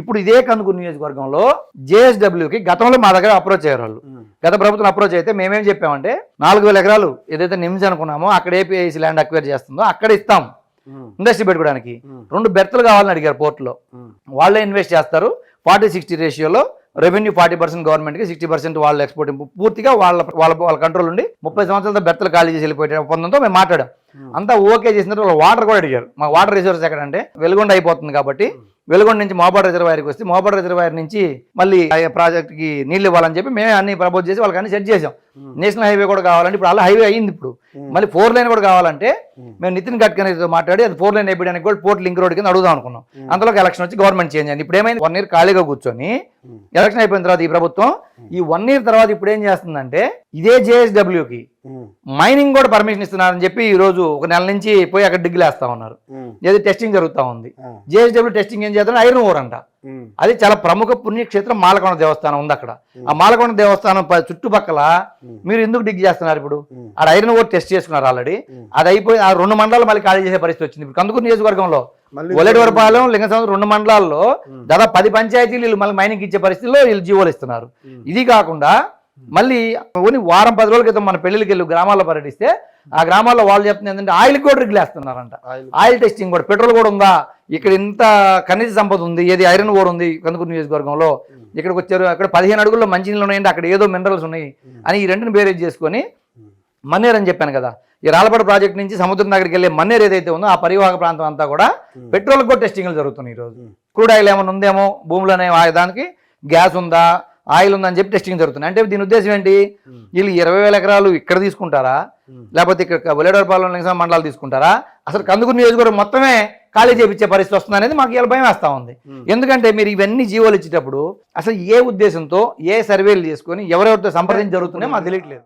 ఇప్పుడు ఇదే కందుకూరు నియోజకవర్గంలో జేఎస్డబ్ల్యూకి గతంలో మా దగ్గర అప్రోచ్ అయ్యారు వాళ్ళు. గత ప్రభుత్వం అప్రోచ్ అయితే మేమేం చెప్పామంటే నాలుగు వేల ఎకరాలు ఏదైతే నిమ్స్ అనుకున్నామో అక్కడ ఏపీఐసి ల్యాండ్ అక్వైర్ చేస్తుందో అక్కడ ఇస్తాం ఇండస్ట్రీ పెట్టుకోవడానికి. రెండు బెర్తలు కావాలని అడిగారు పోర్టులో వాళ్ళే ఇన్వెస్ట్ చేస్తారు. ఫార్టీ సిక్స్టీ రేషియోలో రెవెన్యూ ఫార్టీ పర్సెంట్ గవర్నమెంట్కి సిక్స్టీ పర్సెంట్ వాళ్ళ ఎక్స్పోర్ట్ పూర్తిగా వాళ్ళ వాళ్ళ వాళ్ళ కంట్రోల్ ఉండి ముప్పై సంవత్సరాలతో బెర్తలు ఖాళీ చేసి వెళ్ళిపోయే ఒప్పందంతో మేము మాట్లాడాం. అంతా ఓకే చేసిన తర్వాత వాళ్ళు వాటర్ కూడా అడిగారు. మా వాటర్ రిసోర్స్ ఎక్కడంటే వెలుగొండ అయిపోతుంది కాబట్టి వెలుగొండ నుంచి మోపాడు రిజర్వాయర్కి వస్తే మోపాడు రిజర్వాయర్ నుంచి మళ్ళీ ఆ ప్రాజెక్ట్కి నీళ్ళు ఇవ్వాలని చెప్పి మేమే అన్ని ప్రపోజ్ చేసి వాళ్ళకి అన్ని సెట్ చేసాం. నేషనల్ హైవే కూడా కావాలంటే ఇప్పుడు అలా హైవే అయ్యింది ఇప్పుడు. మళ్ళీ ఫోర్ లైన్ కూడా కావాలంటే మేము నితిన్ గడ్కరీతో మాట్లాడి అది ఫోర్ లైన్ వేయడానికి కూడా పోర్ట్ లింక్ రోడ్ కింద అడుగుదాం అనుకున్నాం. అంతలోకి ఎలక్షన్ వచ్చి గవర్నమెంట్ చేంజ్ అయింది. ఇప్పుడు ఏమైంది? వన్ ఇయర్ ఖాళీగా కూర్చొని ఎలక్షన్ అయిపోయిన తర్వాత ఈ ప్రభుత్వం ఈ వన్ ఇయర్ తర్వాత ఇప్పుడు ఏం చేస్తుందంటే ఇదే జేఎస్డబ్ల్యూకి మైనింగ్ కూడా పర్మిషన్ ఇస్తున్నారని చెప్పి ఈ రోజు ఒక నెల నుంచి పోయి అక్కడ డిగ్గిలేస్తా ఉన్నారు. ఏది టెస్టింగ్ జరుగుతూ ఉంది. జేఎస్డబ్ల్యూ టెస్టింగ్ ఏం చేస్తారు ఐరన్ ఓర్ అంట. అది చాలా ప్రముఖ పుణ్యక్షేత్రం మాలకొండ దేవస్థానం ఉంది అక్కడ. ఆ మాలకొండ దేవస్థానం చుట్టుపక్కల మీరు ఎందుకు డిగ్ చేస్తున్నారు ఇప్పుడు? ఆ ఐరన్ ఓర్ టెస్ట్ చేసుకున్నారు ఆల్రెడీ అది అయిపోయి ఆ రెండు మండలాలు మళ్ళీ ఖాళీ చేసే పరిస్థితి వచ్చింది. ఇప్పుడు కందుకూరు నియోజకవర్గంలో మళ్ళీ ఒలెటివరపాలెం లింగసముద్రం రెండు మండలాల్లో దాదాపు పది పంచాయతీలు వీళ్ళు మళ్ళీ మైనింగ్ ఇచ్చే పరిస్థితిలో వీళ్ళు జీవోలు ఇస్తున్నారు. ఇది కాకుండా మళ్ళీ ఓన్లీ వారం పది రోజుల క్రితం మన పెళ్ళికి వెళ్ళి గ్రామాల్లో పర్యటిస్తే ఆ గ్రామాల్లో వాళ్ళు చెప్తుంది ఏంటంటే ఆయిల్ కూడా రిగ్లేస్తున్నారంట ఆయిల్ టెస్టింగ్ కూడా పెట్రోల్ కూడా ఉందా? ఇక్కడ ఇంత ఖనిజ సంపద ఉంది ఏది ఐరన్ ఓర్ ఉంది కందుకూరు నియోజకవర్గంలో. ఇక్కడికి వచ్చారు అక్కడ పదిహేను అడుగుల్లో మంచినీళ్ళు ఉన్నాయండి అక్కడ ఏదో మినరల్స్ ఉన్నాయి అని ఈ రెండుని బేరేజ్ చేసుకొని మన్నేర్ అని చెప్పాను కదా. ఈ రాళ్ళపాడు ప్రాజెక్ట్ నుంచి సముద్రం దగ్గరికి వెళ్ళే మన్నేర్ ఏదైతే ఉందో ఆ పరివాహక ప్రాంతం అంతా కూడా పెట్రోల్ కూడా టెస్టింగ్లు జరుగుతున్నాయి ఈరోజు. క్రూడ్ ఆయిల్ ఏమైనా ఉందేమో? భూమిలోనే ఆ దానికి గ్యాస్ ఉందా? ఆయిల్ ఉందని చెప్పి టెస్టింగ్ జరుగుతుంది. అంటే దీని ఉద్దేశం ఏంటి? వీళ్ళు ఇరవై వేల ఎకరాలు ఇక్కడ తీసుకుంటారా? లేకపోతే ఇక్కడ వెలేడవరపాలెం లింగసం మండలాలు తీసుకుంటారా? అసలు కందుకూరు నియోజకవర్గం మొత్తమే ఖాళీ చేపించే పరిస్థితి వస్తుంది అనేది మాకు ఇలా భయం వేస్తా ఉంది. ఎందుకంటే మీరు ఇవన్నీ జీవోలు ఇచ్చేటప్పుడు అసలు ఏ ఉద్దేశంతో ఏ సర్వేలు చేసుకొని ఎవరెవరితో సంప్రదించి జరుగుతున్నాయో మాకు తెలియట్లేదు.